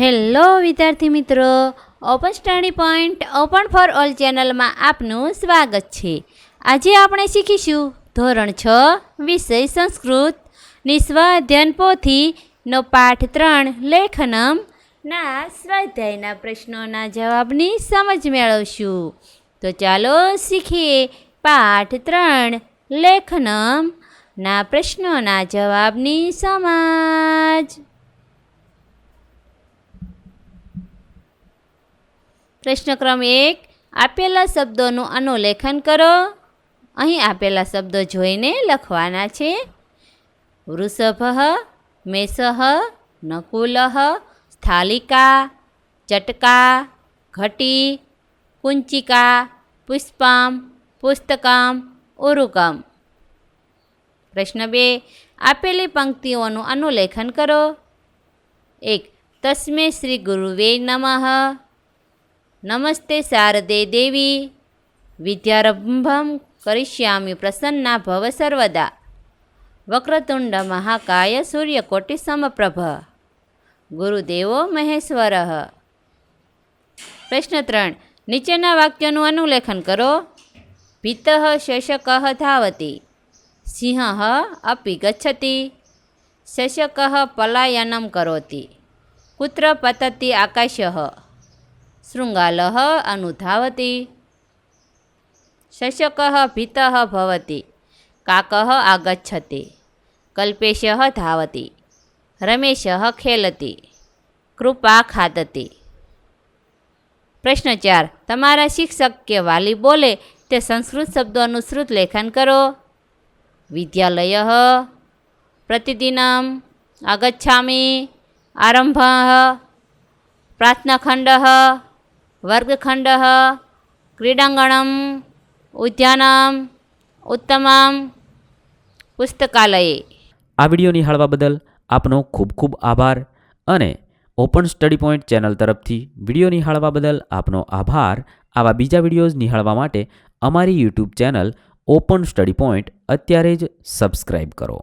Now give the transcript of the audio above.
Hello વિદ્યાર્થી મિત્રો, open study point, open for all ચેનલમાં આપનું સ્વાગત છે. આજે આપણે શીખીશું ધોરણ છ, વિષય સંસ્કૃત. નિસ્વાધ્યયન પોથીનો પાઠ ત્રણ, લેખનમ. ના, સ્વાધ્યાયના પ્રશ્નોના જવાબની સમજ મેળવશું. તો ચાલો શીખીએ પાઠ ત્રણ, લેખનમ. ના પ્રશ્નોના જવાબની સમજ. પ્રશ્ન ક્રમ એક, આપેલા શબ્દોનું અનુલેખન કરો. અહીં આપેલા શબ્દો જોઈને લખવાના છે. વૃષભ, મેષ, નકુલ, સ્થાલિકા, ચટકા, ઘટી, કુંચિકા, પુષ્પમ, પુસ્તકમ, ઉરુકમ. પ્રશ્ન બે, આપેલી પંક્તિઓનું અનુલેખન કરો. એક, તસ્મે શ્રી ગુરુવે નમઃ. નમસ્તે શારદે દેવી. વિદ્યારંભમ કરિષ્યામી પ્રસન્ના ભવ સર્વદા. વક્રતુંડ મહાકાય સૂર્યકોટિ સમપ્રભ ગુરુદેવો મહેશ્વર. પ્રશ્ન ત્રણ. નીચેના વાક્યનું અનુલેખન કરો. ભીત શશક ધાવતી. સિંહ અપી ગચ્છતિ. શશક પલાયનમ કરોતી. કુત્ર પતતી આકાશ શૃંગાલ અનુધાવતી શશક ભીત ભવતી કાક આગચ્છતિ કલ્પેશ ધાવતી રમેશ ખેલતી કૃપા ખાદતી પ્રશ્ન ચાર તમારા શિક્ષક કે વાલી બોલે તે સંસ્કૃત શબ્દોનું શ્રુત લેખન કરો? વિદ્યાલય, પ્રતિદિનમ, આગચ્છામી, આરંભ, પ્રાર્થનાખંડ વર્ગખંડ ક્રીડાંગણમ ઉદ્યાનમ ઉત્તમમ પુસ્તકાલયે આ વીડિયો નિહાળવા બદલ આપનો ખૂબ ખૂબ આભાર અને ઓપન સ્ટડી પોઈન્ટ ચેનલ તરફથી વીડિયો નિહાળવા બદલ આપનો આભાર. આવા બીજા વિડીયોઝ નિહાળવા માટે અમારી YouTube channel open study point અત્યારે જ સબસ્ક્રાઇબ કરો.